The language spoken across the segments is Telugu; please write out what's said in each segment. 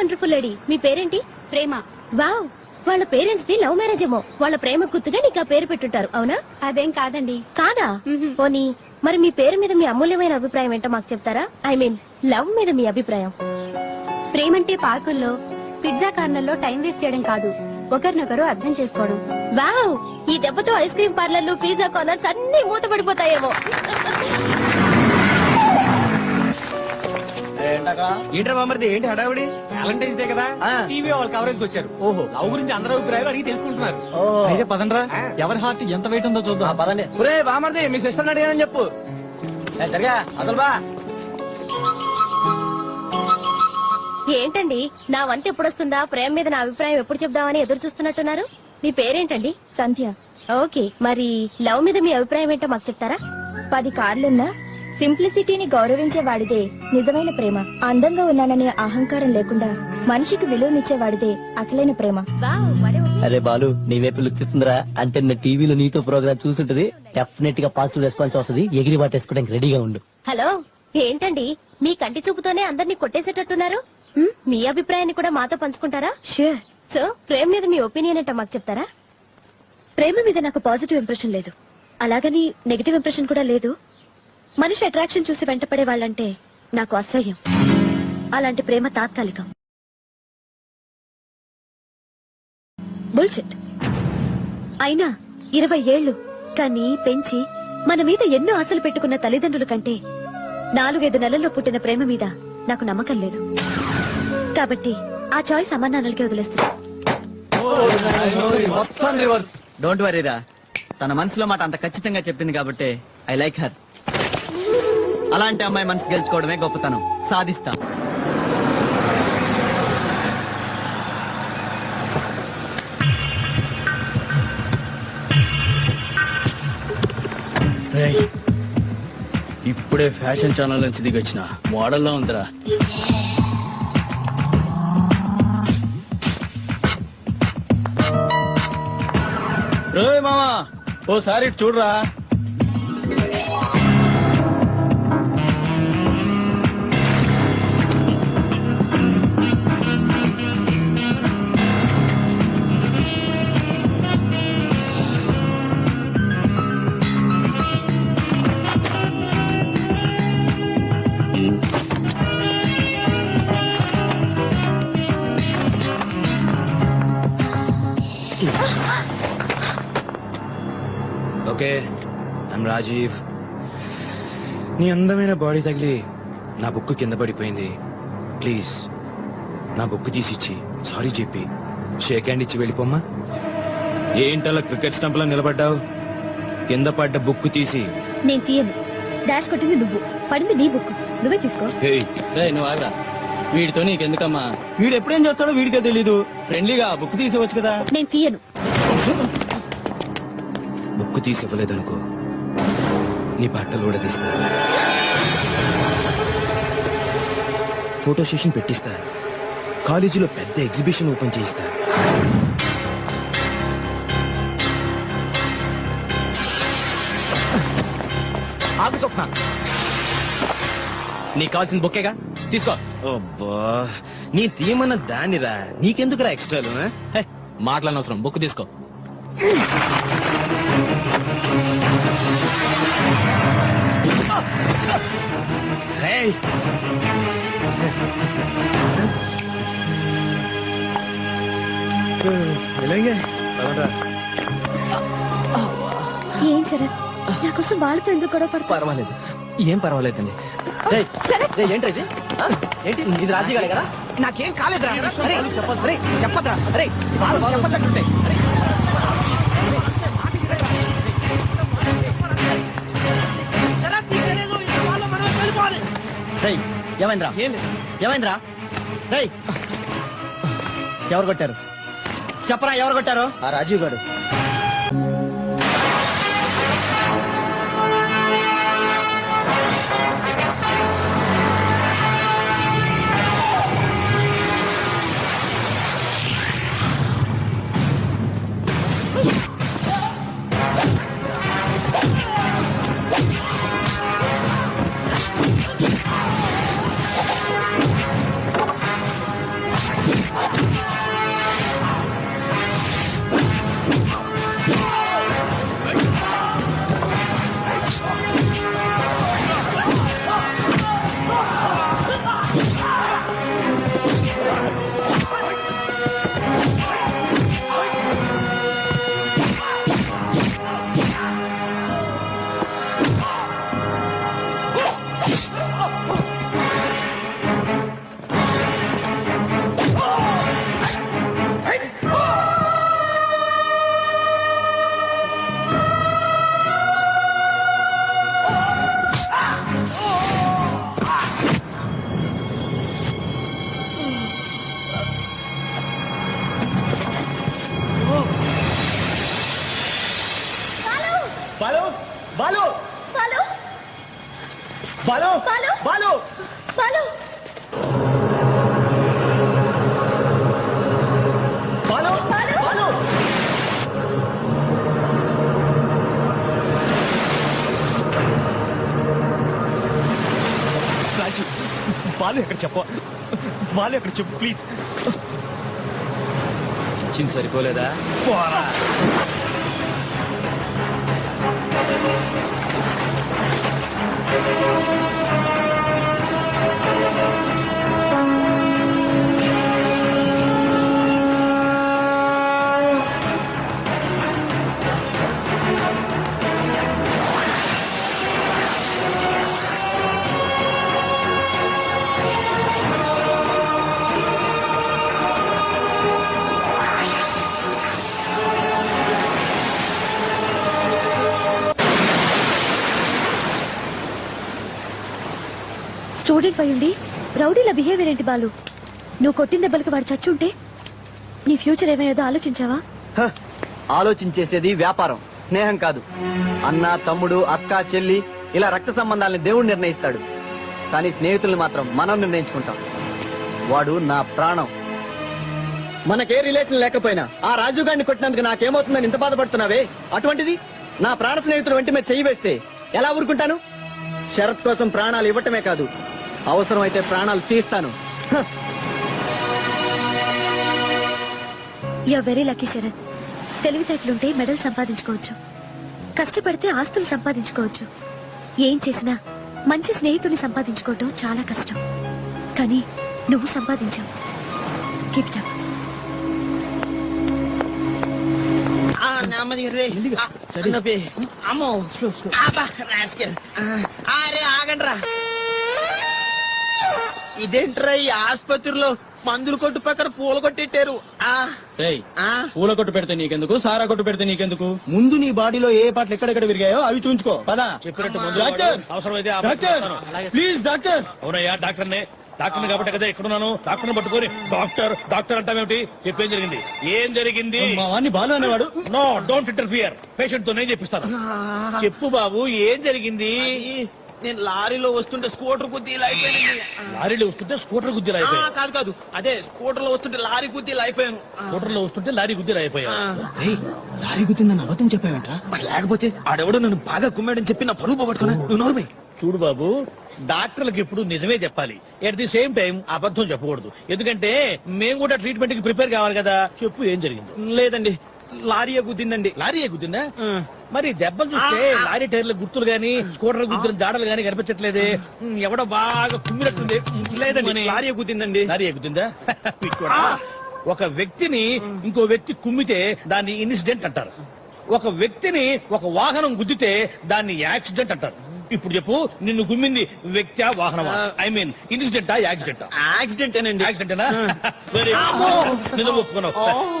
వండర్ఫుల్ లేడీ మీ పేరేంటి? ప్రేమ. వావ్. వాళ్ళ పేరెంట్స్ ది లవ్ మ్యారేజ్ ఏమో. వాళ్ళ ప్రేమ గుర్తుగా నీకు ఆ పేరు పెట్టుంటారు అవునా? అదేం కాదండి. కాదా. పోనీ మరి మీ పేరు మీద మీ అమూల్యమైన అభిప్రాయం ఏంటో మాకు చెప్తారా? ఐ మీన్ లవ్ మీద మీ అభిప్రాయం. ప్రేమంటే పార్కుల్లో పిజ్జా కార్నర్లో టైం వేస్ట్ చేయడం కాదు. ఒకరినొకరు అర్థం చేసుకోవడం. వావ్! ఈ దెబ్బతో ఐస్ క్రీమ్ పార్లర్లు పిజ్జా కార్నర్స్ అన్ని మూతపడిపోతాయేమో. ఏంట్రా మామరిది ఏంటి హడావిడి? వ్యాలంటైన్స్ డే కదా. టీవీ వాళ్ళ కవరేజ్ వచ్చారు ఓహో. లవ్ గురించి అందరూ అభిప్రాయాలు అడిగి తెలుసుకుంటున్నారు. అయితే పదండ్రా. ఎవరి హార్ట్ ఎంత వెయిట్ ఉందో చూద్దాం. పదండి. ఒరే బామర్ది మీ సిస్టర్ అడిగానని చెప్పు. ఏ, జరగా అసలు బా. ఏంటండి? నా వంత ఎప్పుడొస్తుందా? ప్రేమ మీద నా అభిప్రాయం ఎప్పుడు చెప్దామని ఎదురు చూస్తున్నట్టున్నారు? మీ పేరేంటండి? సంధ్య. ఓకే మరి లవ్ మీద మీ అభిప్రాయం ఏంటో మాకు చెప్తారా? పది కార్లున్నా సింప్లిసిటీని గౌరవించే వాడిదే నిజమైన ప్రేమ. అందంగా ఉన్నాననే అహంకారం లేకుండా మనిషికి విలువనిచ్చే వాడిదే అసలైన ప్రేమ. అరే బాలు నీ వైపు లుక్స్ ఇస్తుందిరా అంటే నా టీవీలో నీతో ప్రోగ్రామ్ చూసుంటది. డెఫినెట్గా పాజిటివ్ రెస్పాన్స్ వస్తుంది. ఎగిరి పట్టేసుకోవడానికి రెడీగా ఉండు. హలో ఏంటండి? మీ కంటి చూపుతోనే అందరినీ కొట్టేసేటట్టున్నారు? మీ అభిప్రాయాన్ని కూడా మాతో పంచుకుంటారా? షూర్ సో ప్రేమ మీద మీ ఒపీనియన్ ఏంటో మాకు చెప్తారా? ప్రేమ మీద నాకు పాజిటివ్ ఇంప్రెషన్ లేదు. అలాగని నెగిటివ్ ఇంప్రెషన్ కూడా లేదు. మనిషి అట్రాక్షన్ చూసి వెంటపడే వాళ్ళంటే నాకు అసహ్యం. అలాంటి ప్రేమ తాత్కాలికం. బుల్షిట్ అయినా ఇరవై ఏళ్ళు కానీ పెంచి మన మీద ఎన్నో ఆశలు పెట్టుకున్న తల్లిదండ్రుల కంటే నాలుగైదు నెలల్లో పుట్టిన ప్రేమ మీద నాకు నమ్మకం లేదు. కాబట్టి ఆ చాయిస్ అమ్మా నాన్నలకి డోంట్ వరీరా తన మనసులో మాట అంత ఖచ్చితంగా చెప్పింది కాబట్టి ఐ లైక్ హర్ అలాంటి అమ్మాయి మనసు గెలుచుకోవడమే గొప్పతనం. సాధిస్తా. ఇప్పుడే ఫ్యాషన్ ఛానల్ నుంచి దిగొచ్చిన. మోడల్లో ఉందిరా. రోయ్ మామా ఓసారి చూడరా. Okay I'm Rajiv. నీ అందమైన బాడీ తగిలి నా బుక్ కింద పడిపోయింది. ప్లీజ్ నా బుక్ తీసిచ్చి సారీ చెప్పి షేక్ హ్యాండ్ ఇచ్చి వెళ్ళిపోమ్మా. ఏంటలా క్రికెట్ స్టంప్లో నిలబడ్డావు? కింద పడ్డ బుక్ తీసి. నేను తీయను. డాష్ కొట్టింది నువ్వు. పడింది నీ బుక్ నువ్వే తీసుకో. నువ్వు ఆగరా. వీడితో నీకెందుకమ్మా? వీడు ఎప్పుడేం చేస్తాడో వీడికే తెలీదు. ఫ్రెండ్లీగా బుక్ తీసేవచ్చు కదా. నేను తీయను. బుక్ తీసి ఇవ్వలేదనుకో నీ బట్టలు కూడా తీస్తా ఫోటో సెషన్ పెట్టిస్తా. కాలేజీలో పెద్ద ఎగ్జిబిషన్ ఓపెన్ చేయిస్తా. ఆగు స్వప్న. నీకు కావాల్సిన బొక్కేగా? తీసుకో. అబ్బా నీ తీయమన్న దానిరా. నీకెందుకురా ఎక్స్ట్రాలు మాట్లాడనవసరం బుక్ తీసుకో. రేయ్! ఎలాగే? పదండ్రా. ఏం శరత్? నా కోసం వాళ్ళతో ఎందుకు గొడవ పడతా పర్వాలేదు. ఏం పర్వాలేదండి. రేయ్, రేయ్, ఏంట్రా ఇది? ఆ? ఏంటి? ఇది రాజీగాడే కదా? నాకేం కాలేదురా? అరే, చెప్పద్రా అరే వాళ్ళు చెప్పద్దంటుంటే అరే. రేయ్, ఏమైందిరా? ఏమైందిరా? రేయ్ ఎవరు కొట్టారు? చెప్పరా ఎవరు కొట్టారు? ఆ రాజీవ్ గారు బాలు ఎక్కడ చెప్ప. బాలు ఎక్కడ చెప్పు ప్లీజ్ ఇచ్చింది సరిపోలేదా? పోరా. స్టూడెంట్ అయ్యుండి రౌడీల బిహేవియర్ ఏంటి బాలు? నువ్వు కొట్టిన దెబ్బలకు వాడు చచ్చుంటే నీ ఫ్యూచర్ ఏమయ్యేదో ఆలోచించావా? హ, ఆలోచించేసేది వ్యాపారం స్నేహం కాదు. అన్న తమ్ముడు అక్క చెల్లి ఇలా రక్త సంబంధాలని దేవుడు నిర్ణయిస్తాడు. కానీ స్నేహితుల్ని మాత్రం మనం నిర్ణయించుకుంటాం. వాడు నా ప్రాణం. మనకే రిలేషన్ లేకపోయినా ఆ రాజు గారిని కొట్టినందుకు నాకేమవుతుందని ఇంత బాధపడుతున్నావే? అటువంటిది నా ప్రాణ స్నేహితుడు వెంట మీద చెయ్యి వేస్తే ఎలా ఊరుకుంటాను? షరత్ కోసం ప్రాణాలు ఇవ్వటమే కాదు అవసరమైతే ప్రాణాలు తీస్తాను. హ, యు వెరీ లక్కీ శరత్. తెలివితేటలుంటే మెడల్ సంపాదించుకోవచ్చు. కష్టపడితే ఆస్తులు సంపాదించుకోవచ్చు. ఏం చేసినా మంచి స్నేహితుని సంపాదించుకోవటం చాలా కష్టం. కానీ నువ్వు సంపాదించావు కీప్ అప్ అమ్మో. అరే ఆగండ్రా. ఇదేంట్రా ఈ ఆసుపత్రిలో మందులు కొట్టు పక్కన పూల కొట్టెట్టారు ఆ, ఆ, పూల కొట్టు పెడితే నీకెందుకు? సారా కొట్టు పెడితే నీకెందుకు? ముందు నీ బాడీలో ఏ పాటలు ఎక్కడెక్కడ విరిగాయో అవి చూంచుకో పదా. చెప్పినట్టు డాక్టర్! వాడు అవసరమైతే డాక్టర్! చేస్తాను. Please doctor! అవునయ్యా డాక్టర్నే. డాక్టర్ని కాబట్టి కదా ఎక్కడున్నాను డాక్టర్ని పట్టుకొని డాక్టర్ డాక్టర్ అంటావేమిటి చెప్పేం జరిగింది? ఏం జరిగింది? మా వాడిని బాలు అనేవాడు. No don't interfere. పేషెంట్తో నేను చెప్పిస్తాను. చెప్పు బాబు ఏం జరిగింది? నేను లారీలో వస్తుంటే స్కూటర్ గుద్ది ఇలా అయిపోయానండి లారీలో వస్తుంటే స్కూటర్ గుద్దిలు ఆ, అయిపోయాయి కాదు కాదు. అదే స్కూటర్లో వస్తుంటే లారీ గుద్ది ఇలా అయిపోయాను. స్కూటర్లో వస్తుంటే లారీ గుద్దిలు అయిపోయా లారీ గుద్దిందని అబద్ధం చెప్పావేంట్రా? మరి లేకపోతే ఆడెవడో నన్ను బాగా కుమ్మాడని చెప్పి నా పరువు పోగొట్టుకున్నా? నువ్వు నోర్మే. చూడు బాబు డాక్టర్లకు ఇప్పుడు నిజమే చెప్పాలి. ఎట్ ది సేమ్ టైం అబద్ధం చెప్పకూడదు. ఎందుకంటే మేము కూడా ట్రీట్మెంట్కి ప్రిపేర్ కావాలి కదా. చెప్పు ఏం జరిగింది? లేదండి. లారీ గుద్దిందండి. లారీ గుద్దిందా? ఆ. మరి దెబ్బలు చూస్తే లారీ టైర్ల గుర్తులు గాని స్కూటర్ గుర్తులు జాడలు గాని కనిపించట్లేదే. ఎవడో బాగా కుమ్మినట్టుంది. లేదండి లారీ గుద్దిందండి. లారీ పిచ్చోడా. ఒక వ్యక్తిని ఇంకో వ్యక్తి కుమ్మితే దాన్ని ఇన్సిడెంట్ అంటారు. ఒక వ్యక్తిని ఒక వాహనం గుద్దితే దాన్ని యాక్సిడెంట్ అంటారు. ఇప్పుడు చెప్పు నిన్ను గుమ్మింది వ్యక్తి వాహనమా? ఐ మీన్ ఇన్సిడెంటా యాక్సిడెంటా యాక్సిడెంట్ ఏనండి. యాక్సిడెంటేనా వెరీ ఒప్పుకున్నావు.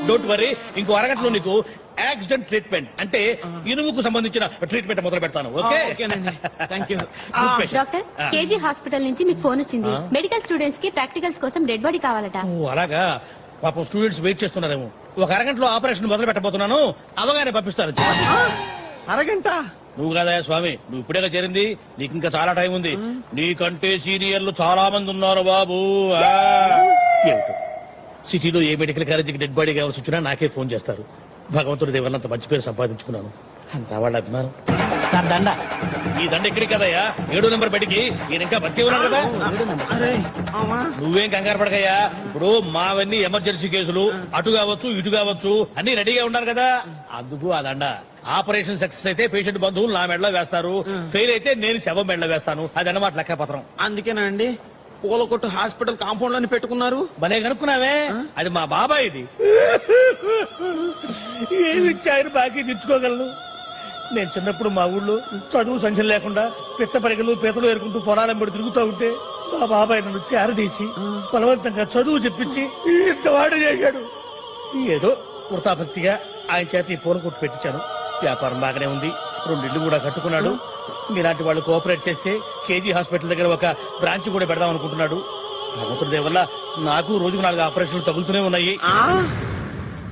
డోంట్ వరీ ఇంకో అరగంటలో నీకు యాక్సిడెంట్ ట్రీట్మెంట్ అంటే ఇనుముకు సంబంధించిన ట్రీట్మెంట్ మొదలు పెడతాను ఓకే. డాక్టర్ కేజీ హాస్పిటల్ నుంచి మీకు ఫోన్ వచ్చింది. మెడికల్ స్టూడెంట్స్కి ప్రాక్టికల్స్ కోసం డెడ్ బాడీ కావాలట. ఓ, అలాగా? పాపం స్టూడెంట్స్ వెయిట్ చేస్తున్నారేమో. ఒక అరగంటలో ఆపరేషన్ మొదలు పెట్టబోతున్నాను. అవగానే పంపిస్తాను. అరగంట? నువ్వు కదా స్వామి. నువ్వు ఇప్పుడేగా చేరింది? నీకు ఇంకా చాలా టైం ఉంది. నీకంటే సీనియర్లు చాలా మంది ఉన్నారు బాబు. ఆ. సిటీలో ఏ మెడికల్ కాలేజీకి డెడ్ బాడీ కావాల్సి వచ్చినా నాకే ఫోన్ చేస్తారు. భగవంతుడి దేవల్ల అంత మంచి పేరు సంపాదించుకున్నాను. అంతా వాళ్ళ అభిమానం. సార్ దండ. ఈ దండ ఎక్కడికి కదయ్యా. ఏడో నెంబర్ బయటికి ఈయన ఇంకా బతికే ఉన్నారు కదా. నువ్వేం కంగారు పడకయ్యా. ఇప్పుడు మావన్నీ ఎమర్జెన్సీ కేసులు అటు కావచ్చు ఇటు కావచ్చు అన్ని రెడీగా ఉన్నారు కదా. అందుకు అదండ ఆపరేషన్ సక్సెస్ అయితే పేషెంట్ బంధువులు నా మెడలో వేస్తారు. ఫెయిల్ అయితే నేను శవం మెడలో వేస్తాను. అదన్నమాట లెక్క పత్రం అందుకేనా అండి పూల కొట్టు హాస్పిటల్ కాంపౌండ్లోనే పెట్టుకున్నారు? భలే కనుక్కున్నావే. అది మా బాబాయ్ ఇది. ఏమి ఇచ్చాయని బాకీ తెచ్చుకోగలను? నేను చిన్నప్పుడు మా ఊళ్ళో చదువు సంఖ్య లేకుండా పిత్త పరిగలు పీతలు ఏరుకుంటూ పొలాలం పడి తిరుగుతూ ఉంటే మా బాబాయ్ నన్ను చేరదీసి బలవంతంగా చదువు చెప్పించి ఇంత వాడు చేశాడు. ఏదో వృతాభక్తిగా ఆయన చేత ఈ పూల కొట్టు పెట్టించాను. వ్యాపారం బాగానే ఉంది. రెండు ఇల్లు కూడా కట్టుకున్నాడు. మీలాంటి వాళ్ళు కోఆపరేట్ చేస్తే కేజీ హాస్పిటల్ దగ్గర ఒక బ్రాంచ్ కూడా పెడదాం అనుకుంటున్నాడు. భగవంతుడి వల్ల నాకు రోజుకు నాలుగు ఆపరేషన్లు తగులుతూనే ఉన్నాయి.